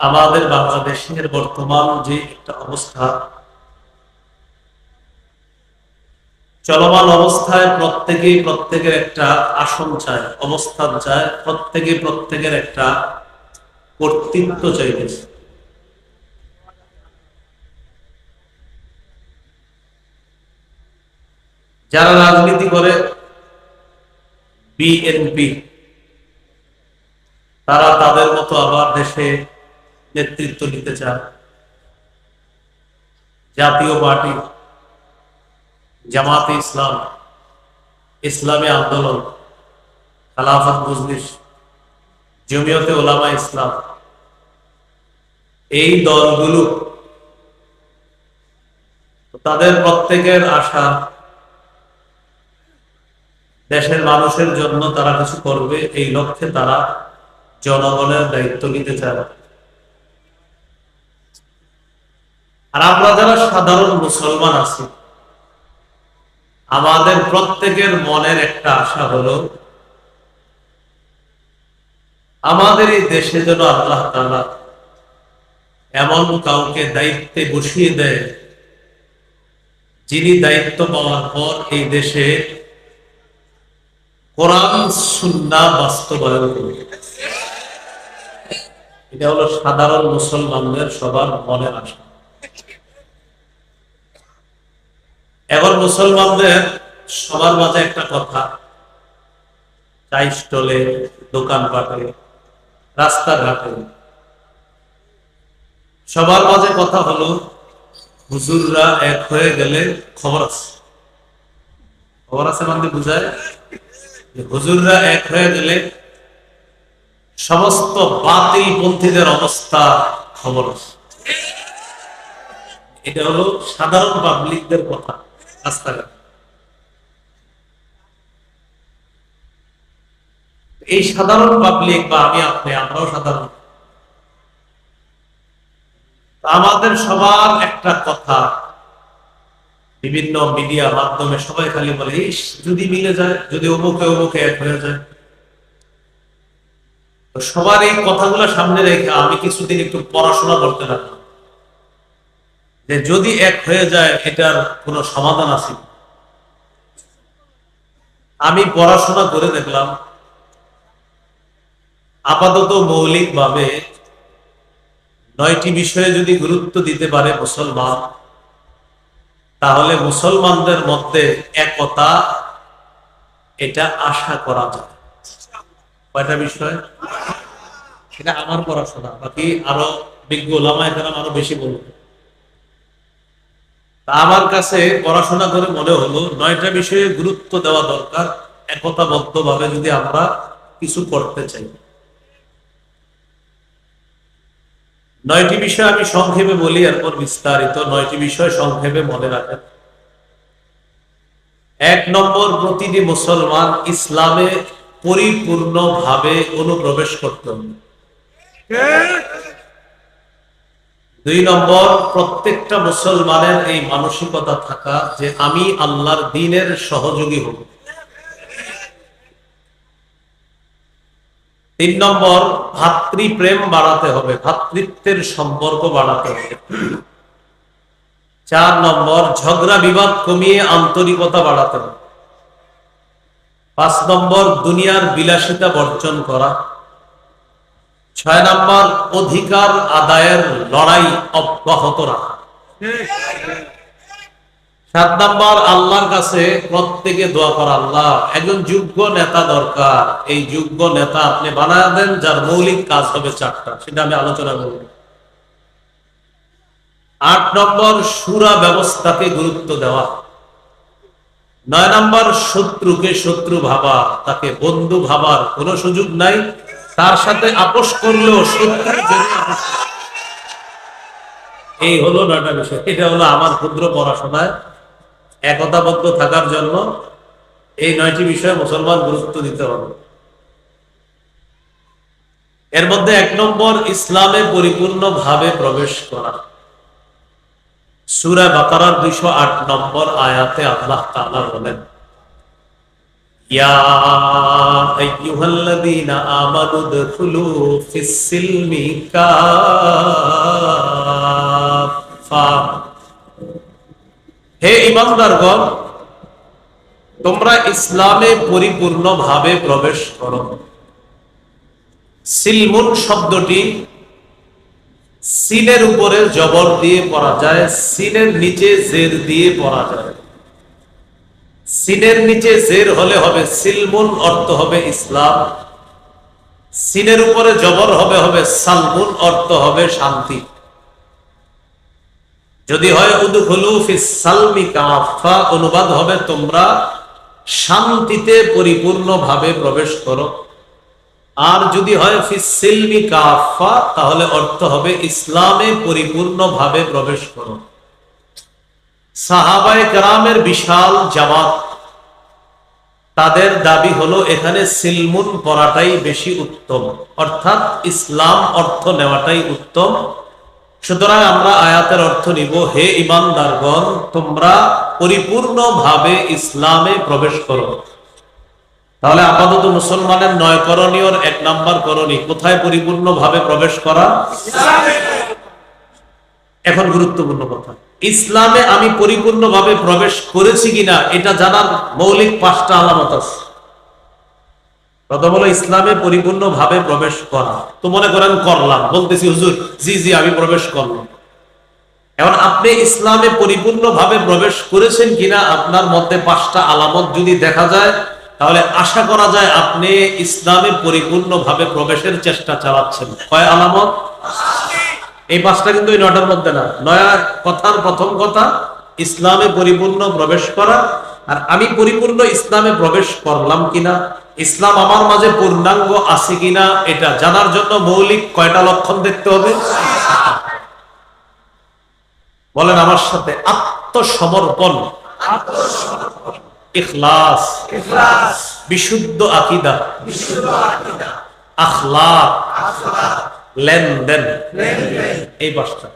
আমাদের বাংলাদেশের বর্তমান যে একটা অবস্থা, চলমান অবস্থায় প্রত্যেকেই প্রত্যেকের একটা আসন চায়, অবস্থান চায় প্রত্যেকে প্রত্যেকের একটা কর্তৃত্ব চাইতেছে যারা রাজনীতি করে, বিএনপি, তারা তাদের মতো আবার দেশে নেতৃত্ব নিতে চায় জাতীয় পার্টি, জামাতে ইসলাম, ইসলামী আন্দোলন, খালাফত মজলিস, জমিয়তে ওলামা ইসলাম, এই দলগুলো তাদের প্রত্যেকের আশা, দেশের মানুষের জন্য তারা কিছু করবে, এই লক্ষ্যে তারা জনগণের দায়িত্ব নিতে চায়। আর আমরা যারা সাধারণ মুসলমান আছি, আমাদের প্রত্যেকের মনের একটা আশা হলো, আমাদের এই দেশে যেন আল্লাহ তালা এমন কাউকে দায়িত্বে বসিয়ে দেয়, যিনি দায়িত্ব পাওয়ার পর এই দেশে কোরআন, সুন্না বাস্তবায়ন করবে। এটা হলো সাধারণ মুসলমানদের সবার মনের আশা। এখন মুসলমানদের সবার মাঝে একটা কথা। চাই স্টলে, দোকানপাটে, রাস্তাঘাটে। সবার মাঝে কথা হলো, হুজুররা এক হয়ে গেলে খবর আছে। খবর আছে মানে বুঝায়? হুজুররা এক হয়ে গেলে সমস্ত বাতিল পন্থীদের অবস্থা খবর আছে। এটা হলো সাধারণ পাবলিকদের কথা। এই সাধারণ পাবলিক বা আমি আপনি, আমরাও সাধারণ। আমাদের সবার একটা কথা। বিভিন্ন মিডিয়া মাধ্যমে সবাই খালি বলে, ইস, যদি মিলে যায়, যদি অমুকে অমুকে এক হয়ে যায়। সবার এই কথাগুলো সামনে রেখে আমি কিছুদিন একটু পড়াশোনা করতে লাগলাম। যে যদি এক হয়ে যায়, এটার কোনো সমাধান আছে? আমি পড়াশোনা করে দেখলাম, আপাতত মৌলিকভাবে নয়টি বিষয়ে যদি গুরুত্ব দিতে পারে মুসলমান, তাহলে মুসলমানদের মধ্যে একতা, এটা আশা করা যায়। কয়টা বিষয়? সেটা আমার পড়াশোনা, বাকি আরও বিজ্ঞ ওলামা এখানে আরও বেশি বলব আমার কাছে পড়াশোনা করে মনে হলো, নয়টা বিষয়ে গুরুত্ব দেওয়া দরকার একতাবদ্ধ ভাবে যদি আমরা কিছু করতে চাই। নয়টি বিষয় আমি সংক্ষেপে বলি, এরপর বিস্তারিত। নয়টি বিষয় সংক্ষেপে মনে রাখেন। এক নম্বর, প্রতিটি মুসলমান ইসলামে পরিপূর্ণভাবে অনুপ্রবেশ করতে হবে। দুই নম্বর, প্রত্যেকটা মুসলমানের এই মানসিকতা থাকা যে আমি আল্লাহর দিনের সহযোগী হব। তিন নম্বর, ভাতৃপ্রেম বাড়াতে হবে, ভাতৃত্বের সম্পর্ক বাড়াতে হবে। চার নম্বর, ঝগড়া বিবাদ কমিয়ে আন্তরিকতা বাড়াতে হবে। পাঁচ নম্বর, দুনিয়ার বিলাসিতা বর্জন করা। ছয় নম্বর, অধিকার আদায়ের লড়াই অব্যাহত রাখা। সাত নম্বর, আল্লাহর কাছে প্রত্যেকে দোয়া করা, আল্লাহ, একজন যোগ্য নেতা দরকার। এই যোগ্য নেতা আপনি বানায় দেন, যার মৌলিক কাজ হবে চারটা, সেটা আমি আলোচনা করব। আট নম্বর, সুরা ব্যবস্থাকে গুরুত্ব দেওয়া। নয় নম্বর, শত্রুকে শত্রু ভাবা, তাকে বন্ধু ভাবার কোনো সুযোগ নাই। তার সাথে আপোষ আপোষ করবে। এই হলো নয়টা বিষয়। এটা হলো আমার ক্ষুদ্র পড়াশোনায় একতাবদ্ধ থাকার জন্য এই নয়টি বিষয়ে মুসলমান গুরুত্ব দিতে হবে। এর মধ্যে এক নম্বর, ইসলামে পরিপূর্ণভাবে প্রবেশ করা। সুরা বাকারার দুইশো আট নম্বর আয়াতে আল্লাহ তাআলা বলেন يا أيها الذين آمنوا ادخلوا في السلم كافة হে ইমানদারগণ তোমরা ইসলামে পরিপূর্ণভাবে প্রবেশ করো সিলমুন শব্দটি সিনের উপরে জবর দিয়ে পড়া যায় সিনের নিচে জের দিয়ে পড়া যায় সিনের নিচে জের হলে হবে সিলমুন, অর্থ হবে ইসলাম। সিনের উপরে জবর হবে হবে সালমুন, অর্থ হবে শান্তি। যদি হয় কাফা, অনুবাদ হবে তোমরা শান্তিতে পরিপূর্ণভাবে প্রবেশ করো। আর যদি হয় ফিসিলমি কাফা, তাহলে অর্থ হবে ইসলামে পরিপূর্ণভাবে প্রবেশ করো। সাহাবায়ে কেরামের বিশাল জামাত। তাদের দাবি হলো, এখানে সিলমুন পড়াটাই বেশি উত্তম, অর্থাৎ ইসলাম অর্থ নেওয়াটাই উত্তম। সুতরাং আমরা আয়াতের অর্থ নিব, হে ইমানদারগণ, তোমরা পরিপূর্ণভাবে ইসলামে প্রবেশ করো। তাহলে আপাতত মুসলমানের নয় করণীয় এক নাম্বার করণী, কোথায় পরিপূর্ণভাবে প্রবেশ করা? এখন গুরুত্বপূর্ণ কথা। ইসলামে আমি পরিপূর্ণভাবে প্রবেশ করেছি কিনা, এটা জানার মৌলিক পাঁচটা আলামত আছে। প্রথম হলো ইসলামে পরিপূর্ণভাবে প্রবেশ করা। তো মনে করেন করলাম, বলতেছি, হুজুর, জি জি, আমি প্রবেশ করলাম। এখন আপনি ইসলামে পরিপূর্ণভাবে প্রবেশ করেছেন কিনা, আপনার মধ্যে পাঁচটা আলামত যদি দেখা যায়, তাহলে আশা করা যায় আপনি ইসলামে পরিপূর্ণভাবে প্রবেশের চেষ্টা চালাচ্ছেন। কয় আলামত? এই পাঁচটা কিন্তু এই নয়টার মধ্যে না। নয়া কথার প্রথম কথা ইসলামে পরিপূর্ণ প্রবেশ করা। আর আমি পরিপূর্ণ ইসলামে প্রবেশ করলাম কিনা? ইসলাম আমার মাঝে পূর্ণাঙ্গ আছে কিনা? এটা জানার জন্য মৌলিক কয়টা লক্ষণ দেখতে হবে? বলেন আমার সাথে আত্মসমর্পণ। ইখলাস। বিশুদ্ধ আকিদা। আখলাক। লেনদেন। এই পাঁচটা।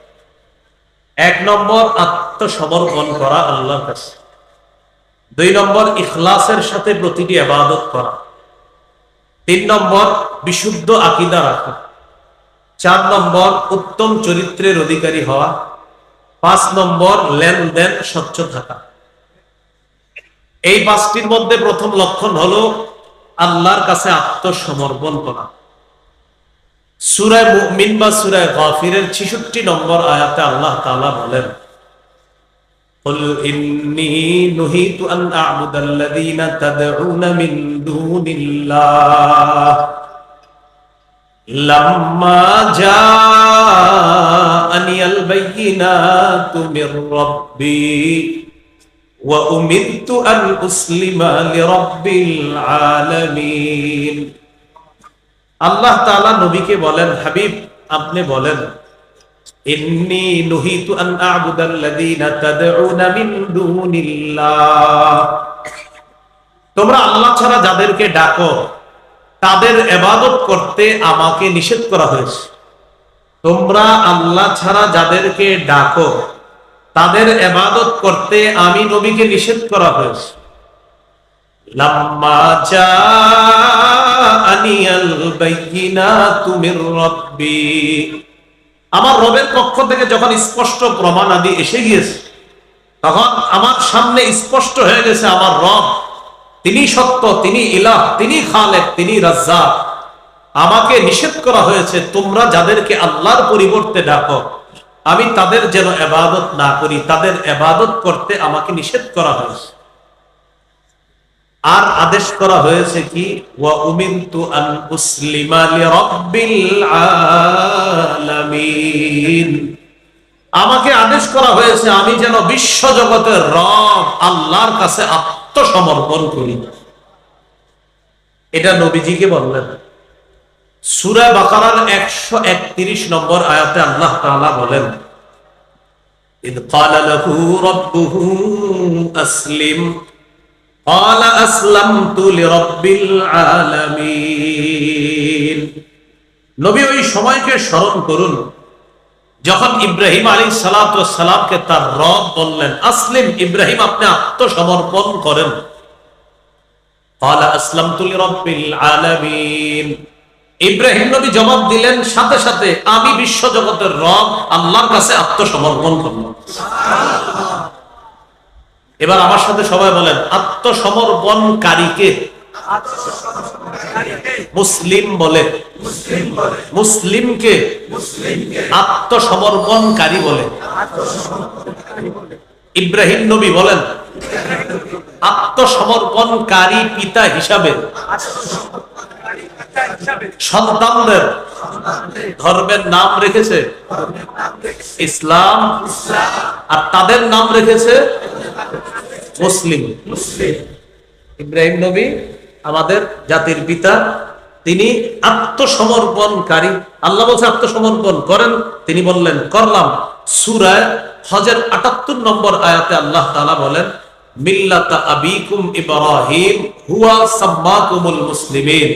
এক নম্বর আত্মসমর্পণ করা আল্লাহর কাছে। দুই নম্বর ইখলাসের সাথে প্রতিটি আবাদত করা। তিন নম্বর বিশুদ্ধ আকিদা রাখা। চার নম্বর উত্তম চরিত্রের অধিকারী হওয়া। পাঁচ নম্বর লেনদেন স্বচ্ছ থাকা। এই পাঁচটির মধ্যে প্রথম লক্ষণ হলো আল্লাহর কাছে আত্মসমর্পণ করা। সুরায় মুমিন বা সুরায় গাফিরের 66 নম্বর আয়াতে আল্লাহ তাআলা বলেন قل إني نهيت أن أعبد الذين تدعون من دون الله لما جاءني البينات من ربي وأمرت أن أسلم لرب العالمين আল্লাহ তাআলা নবীকে বলেন, হাবিব, আপনি বলেন তোমরা আল্লাহ ছাড়া যাদেরকে ডাকো, তাদের ইবাদত করতে আমাকে নিষেধ করা হয়েছে। তোমরা আল্লাহ ছাড়া যাদেরকে ডাকো, তাদের ইবাদত করতে আমি নবীকে নিষেধ করা হয়েছে। লাম্মা জাআনিয়াল বাইয়িনাতু মির আমার রবের পক্ষ থেকে যখন স্পষ্ট প্রমাণ আদি এসে গিয়েছে, তখন আমার সামনে স্পষ্ট হয়ে গেছে, আমার রব, তিনি সত্য, তিনি ইলাহ, তিনি খালেক, তিনি আমাকে নিষেধ করা হয়েছে, তোমরা যাদেরকে আল্লাহর পরিবর্তে ডাকো, আমি তাদের যেন এবাদত না করি, তাদের এবাদত করতে আমাকে নিষেধ করা হয়েছে। আর আদেশ করা হয়েছে কি? আমাকে আদেশ করা হয়েছে, আমি যেন বিশ্ব জগতের রব আল্লাহর কাছে আত্মসমর্পণ করি। এটা নবীজিকে বললেন। সুরে বাকার একশো একত্রিশ নম্বর আয়াতে আল্লাহ তাআলা বলেন, ইদ ক্বালা লাহু রাব্বুহু আসলিম। قال أسلمت لرب العالمين নবী ওই সময়কে স্মরণ করুন যখন ইব্রাহিম আলী সালামকে তার রব বললেন আসলিম ইব্রাহিম আপনি আত্মসমর্পণ করেন قال أسلمت لرب العالمين ইব্রাহিম নবী জবাব দিলেন সাথে সাথে আমি বিশ্ব জগতের রব আল্লাহর কাছে আত্মসমর্পণ করলাম এবার আমার সাথে সবাই বলেন, আত্মসমর্পণকারীকে? মুসলিম বলে। মুসলিমকে আত্মসমর্পণকারী বলে। ইব্রাহিম নবী বলেন, আত্মসমর্পণকারী পিতা হিসাবে। সন্তানদের ধর্মের নাম রেখেছে ইসলাম, আর তাদের নাম রেখেছে মুসলিম। ইব্রাহিম নবী আমাদের জাতির পিতা, তিনি আত্মসমর্পণকারী। আল্লাহ বলছে, আত্মসমর্পণ করেন। তিনি বললেন, করলাম। সুরায় হজের আটাত্তর নম্বর আয়াতে আল্লাহ তালা বলেন, মিল্লাতা আবিকুম ইব্রাহিম হুয়া সাম্মাকুমুল মুসলিমিন।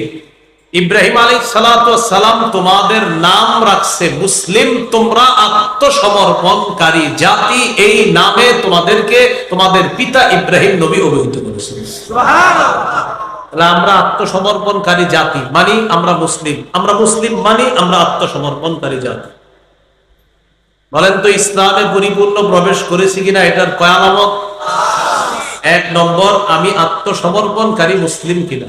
ইব্রাহিম আলী সালাম তোমাদের নাম রাখছে মুসলিম। তোমরা আত্মসমর্পণকারী জাতি, এই নামে তোমাদেরকে তোমাদের পিতা ইব্রাহিম নবী অভিহিত করেছে। আমরা আত্মসমর্পণকারী জাতি মানি, আমরা মুসলিম। আমরা মুসলিম মানি, আমরা আত্মসমর্পণকারী জাতি। বলেন তো, ইসলামে পরিপূর্ণ প্রবেশ করেছি কিনা এটার কয়ালামত এক নম্বর, আমি আত্মসমর্পণকারী মুসলিম কিনা?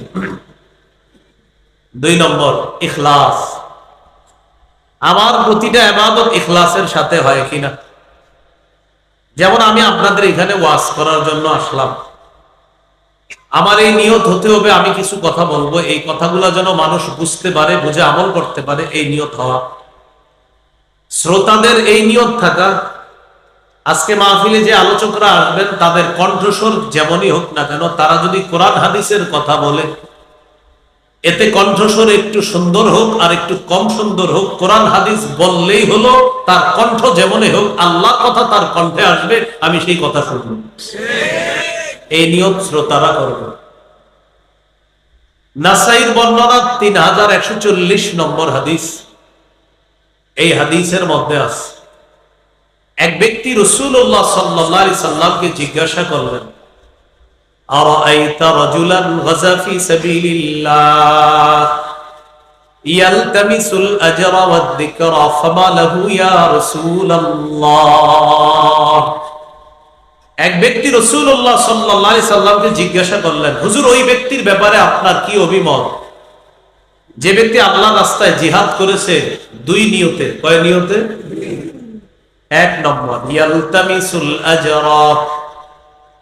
দুই নম্বর, ইখলাস। আমার প্রতিটা এবাদত ইখলাসের সাথে হয় কিনা? যেমন আমি আপনাদের এখানে ওয়াজ করার জন্য আসলাম। আমার এই নিয়ত হতে হবে, আমি কিছু কথা বলব। এই কথাগুলো যেন মানুষ বুঝতে পারে, বুঝে আমল করতে পারে, এই নিয়ত হওয়া। শ্রোতাদের এই নিয়ত থাকা। আজকে মাহফিলে যে আলোচকরা আসবেন, তাদের কণ্ঠস্বর যেমনই হোক না কেন, তারা যদি কোরআন হাদিসের কথা বলে এতে কণ্ঠস্বর একটু সুন্দর হোক আর একটু কম সুন্দর হোক। কোরআন, হাদিস বললেই হলো, তার কণ্ঠ যেমনই হোক, আল্লাহ কথা তার কণ্ঠে আসবে, আমি সেই কথা শুনব। এই নিয়ত শ্রোতারা করব। নাসাইর বর্ণনা তিন হাজার একশো চল্লিশ নম্বর হাদিস। এই হাদিসের মধ্যে আছে, এক ব্যক্তি রসুল্লাহ সাল্লাহ সাল্লামকে জিজ্ঞাসা করলেন أرأيت رجلا غزا في سبيل الله يلتمس الأجر والذكر فما له يا رسول الله এক ব্যক্তি রসুল্লাহ সাল্লাহ সাল্লামকে জিজ্ঞাসা করলেন হুজুর ওই ব্যক্তির ব্যাপারে আপনার কি অভিমত যে ব্যক্তি আল্লাহ রাস্তায় জিহাদ করেছে দুই নিয়তে কয় নিয়তে এক নম্বর ইয়ালতামিসুল আজরা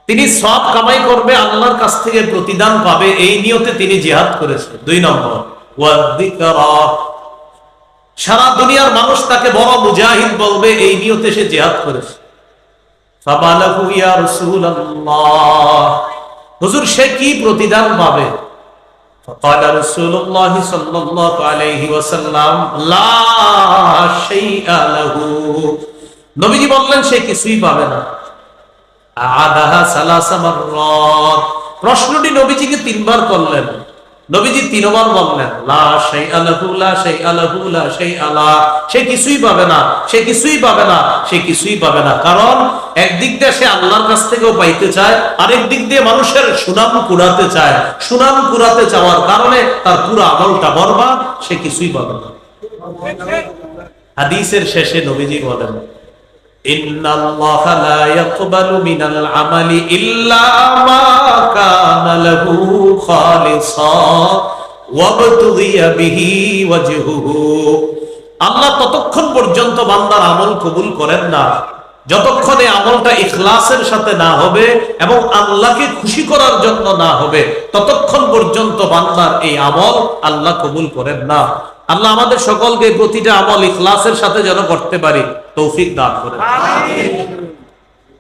তিনি সব কামাই করবে, আল্লাহর কাছ থেকে প্রতিদান পাবে, এই নিয়তে তিনি জিহাদ করেছেন। দুই নম্বর সারা দুনিয়ার মানুষ তাকে বড় মুজাহিদ বলবে, এই নিয়তে সে জেহাদ করেছে। হুজুর, সে কি প্রতিদান পাবে? সে কিছুই পাবে না। প্রশ্নটি নবীজিকে তিনবার করলেন। নবীজি তিনবার বললেন সে কিছুই পাবে না, সে কিছুই পাবে না, সে কিছুই পাবে না। কারণ একদিক দিয়ে সে আল্লাহর কাছ থেকেও পাইতে চায়, আরেক দিক দিয়ে মানুষের সুনাম কুড়াতে চায়। সুনাম কুড়াতে চাওয়ার কারণে তার পুরো আমলটা বরবাদ, সে কিছুই পাবে না। হাদিসের শেষে নবীজি বলেন إن الله لا يقبل من العمل إلا ما كان له خالصا وابتغي به وجهه আল্লাহ ততক্ষণ পর্যন্ত বান্দার আমল কবুল করেন না যতক্ষণ এই আমলটা ইখলাসের সাথে না হবে এবং আল্লাহকে খুশি করার জন্য না হবে ততক্ষণ পর্যন্ত বান্দার এই আমল আল্লাহ কবুল করেন না আল্লাহ আমাদের সকলকে প্রতিটা আমল ইখলাসের সাথে যেন করতে পারি তৌফিক দান করেন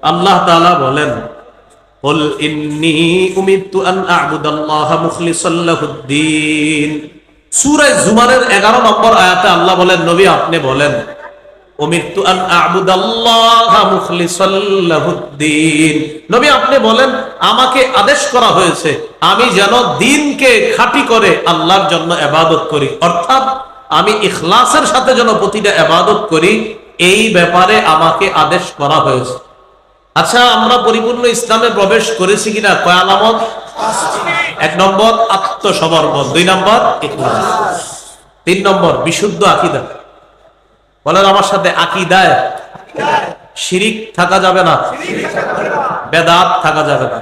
আল্লাহ তাআলা বলেন قل إني أمرت أن أعبد الله مخلصا له الدين সূরা জুমারের 11 নম্বর আয়াতে আল্লাহ বলেন নবী আপনি বলেন উমিরতু আন আ'বুদাল্লাহ নবী, আপনি বলেন, আমাকে আদেশ করা হয়েছে, আমি যেন দিনকে করে আল্লাহর জন্য করি। অর্থাৎ, আমি ইখলাসের সাথে যেন প্রতিটা করি, এই ব্যাপারে আমাকে আদেশ করা হয়েছে। আচ্ছা আমরা পরিপূর্ণ ইসলামে প্রবেশ করেছি কিনা? কয় আলামত? এক নম্বর, আত্মসমর্পণ। দুই নম্বর তিন নম্বর, বিশুদ্ধ আকিদা। বলেন, আমার সাথে আকিদায় শিরিক থাকা যাবে না, বেদাত থাকা যাবে না।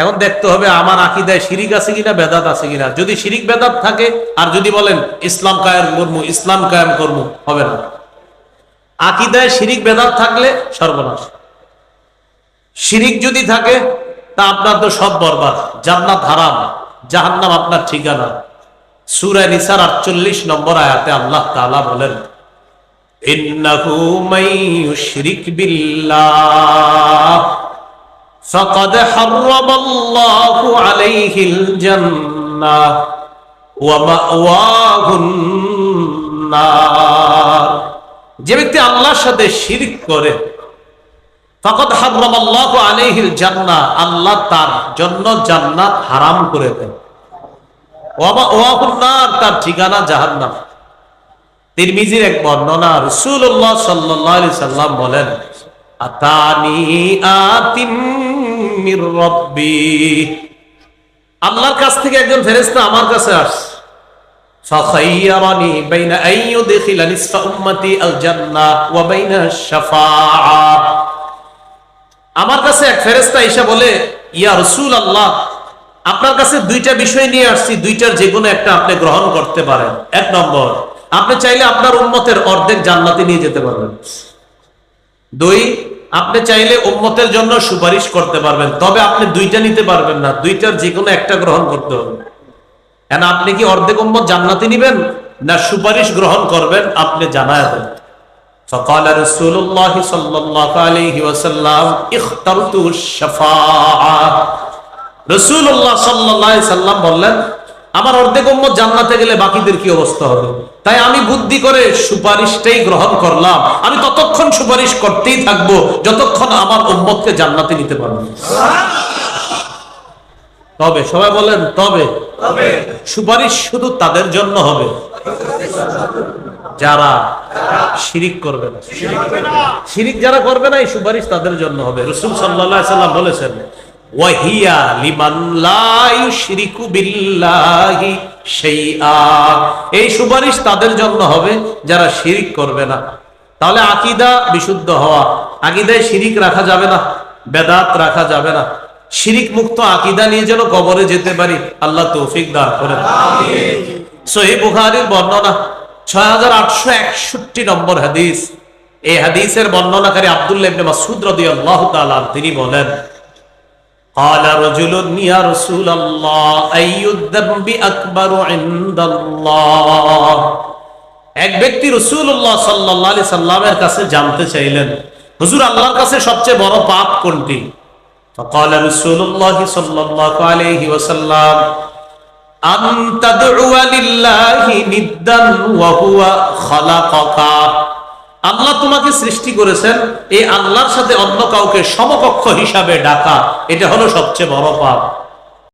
এখন দেখতে হবে আমার আকিদায় শিরিক আছে কিনা, বেদাত আছে কিনা। যদি শিরিক, বেদাত থাকে, আর যদি বলেন, ইসলাম কায়েম করব, ইসলাম কায়েম করব, হবে না। আকিদায় শিরিক, বেদাত থাকলে সর্বনাশ। শিরিক যদি থাকে, তা আপনার তো সব বরবাদ। জান্নাত হারাম, জাহান্নাম আপনার ঠিকানা। সুরায় নিসার 48 নম্বর আয়াতে আল্লাহ তাআলা বলেন ইন্নাহু মান ইউশরিক বিল্লাহ ফাকাদ হারামাল্লাহু আলাইহিল জান্নাহ ওয়া মাওয়াহুন নার যে ব্যক্তি আল্লাহর সাথে শিরিক করে ফকত হারামাল্লাহ আলাইহিল জান্নাহ আল্লাহ তার জন্য জান্নাত হারাম করে দেন। ওয়ামা ওয়াহুন নার তার ঠিকানা জাহান্নাম। তিরমিজির এক বর্ণনা রসুল্লাহ সাল্লাম বলেন আল্লাহর কাছ থেকে একজন ফেরেস্তা আমার কাছে আস আমার কাছে এক ফেরেস্তা এসে বলে, ইয়া রাসূলুল্লাহ, আপনার কাছে দুইটা বিষয় নিয়ে আসছি, দুইটার যে কোনো একটা আপনি গ্রহণ করতে পারেন। এক নম্বর আপনি চাইলে আপনার উম্মতের অর্ধেক জান্নাতে নিয়ে যেতে পারবেন দুই আপনি চাইলে উম্মতের জন্য সুপারিশ করতে পারবেন তবে আপনি দুইটা নিতে পারবেন না দুইটার যে কোনো একটা গ্রহণ করতে হবে কেন আপনি কি অর্ধেক উম্মত জান্নাতে নিবেন না সুপারিশ গ্রহণ করবেন আপনি জানায় দেন فقال رسول الله صلى الله عليه وسلم اخترت الشفاعة رسول الله صلى الله عليه وسلم বললেন আমার অর্ধেক উম্মত জান্নাতে গেলে বাকিদের কি অবস্থা হবে তাই আমি বুদ্ধি করে সুপারিশটাই গ্রহণ করলাম। আমি ততক্ষণ সুপারিশ করতেই থাকব যতক্ষণ আমার উম্মতকে জান্নাতে নিতে পারব তবে সবাই বলেন তবে। সুপারিশ শুধু তাদের জন্য হবে। যারা শিরিক করবে না। শিরিক যারা করবে না এই সুপারিশ তাদের জন্য হবে। রসুল সাল্লাহ সাল্লাম বলেছেন ওয়াহিয়া লিমান লা ইউশরিকু বিল্লাহি শাইআ। এই সুপারিশ তাদের জন্য হবে যারা শিরিক করবে না। তাহলে আকিদা বিশুদ্ধ হওয়া আকিদায় শিরিক রাখা যাবে না বেদাত রাখা যাবে না। শিরিক মুক্ত আকিদা নিয়ে যেন কবরে যেতে পারি আল্লাহ তৌফিক দান করেন। সহি বুখারীর বর্ণনা ছয় হাজার আটশো একষট্টি নম্বর হাদিস। এই হাদিসের বর্ণনাকারী আব্দুল্লাহ ইবনে মাসউদ রাদিয়াল্লাহু তাআলা তিনি বলেন قال رجل يا رسول الله أي الذنب أكبر عند الله এক ব্যক্তি রসুল্লাহ সাল্লাহ আলি সাল্লামের কাছে জানতে চাইলেন হুজুর আল্লাহর কাছে সবচেয়ে বড় পাপ কোনটি فقال رسول الله صلى الله عليه وسلم أن تدعو لله ندا وهو خلقك আল্লাহ তোমাকে সৃষ্টি করেছেন, এই আল্লাহর সাথে অন্য কাউকে সমকক্ষ হিসাবে ডাকা, এটা হলো সবচেয়ে বড় পাপ।